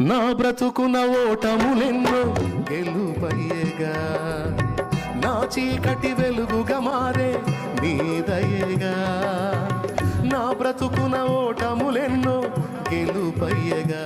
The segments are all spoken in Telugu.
నా బ్రతుకున ఓటములెన్నో గెలుపయ్యేగా. నా చీకటి వెలుగుగా మారే నీదయ్యేగా నా బ్రతుకున ఓటములెన్నో గెలుపయ్యేగా.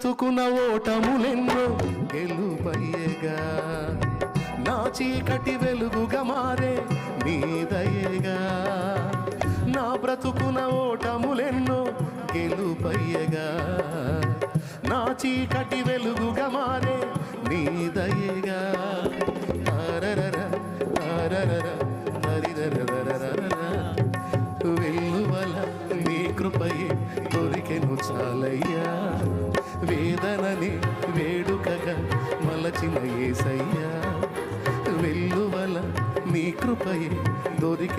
బ్రతుకున ఓటములెన్నో గెలుపయ్యేగా. నా చీకటి వెలుగుగా మారే నీదయ్యేగా నా బ్రతుకున ఓటములెన్నో గెలుపయ్యగా. నా చీకటి వెలుగుగా మారే నీ దయేగా. అరరర, అరరర,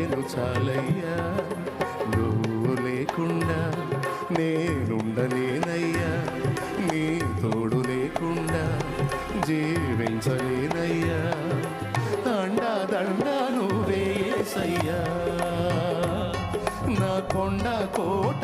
దొరికెను చాలయ్యా నువ్వు లేకుండా నేనుండలేనయ్యా. నీ తోడు లేకుండా జీవించలేనయ్యా. అండా దండా నువ్వేసయ్యా నా కొండ కోట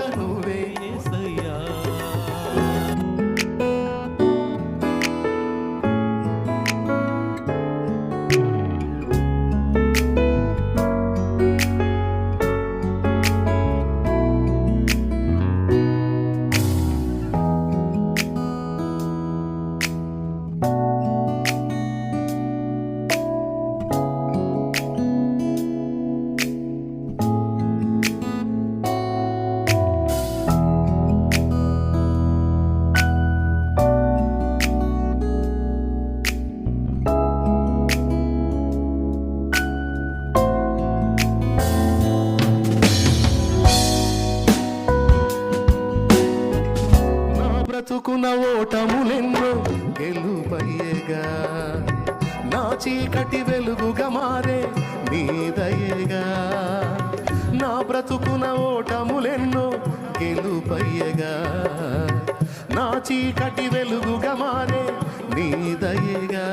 బ్రతుకున ఓటములెన్నో గెలుపయ్యేగా. నా చీకటి వెలుగుగా మారే నీదయ్యేగా నా బ్రతుకున ఓటములెన్నో గెలుపయ్యగా. నా చీకటి వెలుగుగా మారే నీదయ్యగా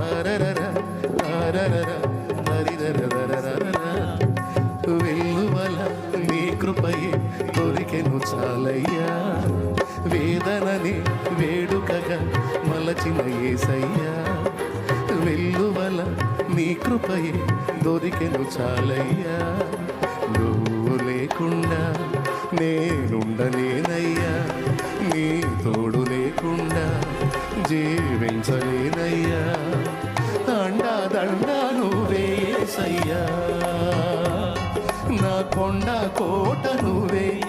అరరర అరరర వెల్లువల నీ కృపయే దొరికెను చాలయ్యా. అని వేడుకగా మలచిన ఏసయ్యా. వెల్లువల నీ కృపయే దొరికెను చాలయ్యా. నువ్వు లేకుండా నేనుండలేనయ్యా. నీ తోడు లేకుండా జీవించలేనయ్యా. దండా దండా నువ్వే నా కొండ కోట నువ్వే